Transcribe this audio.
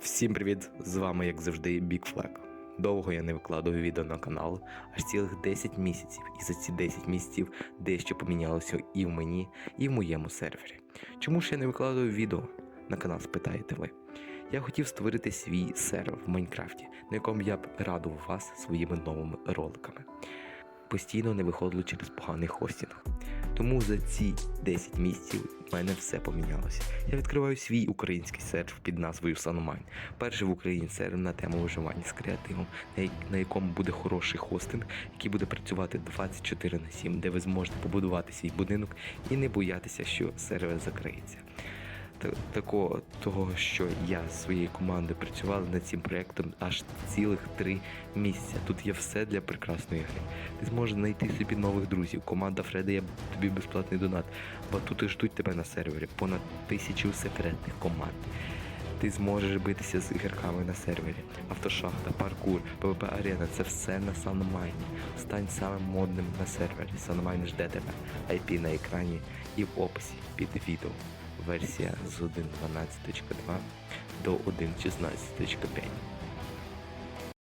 Всім привіт! З вами, як завжди, Big Flag. Довго я не викладаю відео на канал, аж цілих 10 місяців, і за ці 10 місяців дещо помінялося і в мені, і в моєму сервері. Чому ж я не викладаю відео на канал, спитаєте ви? Я хотів створити свій сервер в Майнкрафті, на якому я б радував вас своїми новими роликами. Постійно не виходило через поганий хостінг. Тому за ці 10 місяців в мене все помінялося. Я відкриваю свій український серф під назвою Sunmine. Перший в Україні серф на тему виживання з креативом, на, якому буде хороший хостинг, який буде працювати 24 на 7, де ви зможете побудувати свій будинок і не боятися, що сервер закриється. Та- Такого того, що я зі своєю командою працювали над цим проєктом аж цілих три місяці. Тут є все для прекрасної гри. Ти зможеш знайти собі нових друзів. Команда Фреда є тобі безплатний донат. Батути ждуть тебе на сервері. Понад тисячу секретних команд. Ти зможеш битися з ігроками на сервері. Автошахта, паркур, ПВП Арена це все на Саномайні. Стань самим модним на сервері. Саномайн жде тебе. IP на екрані і в описі під відео. Версія з 1.12.2 до 1.16.5.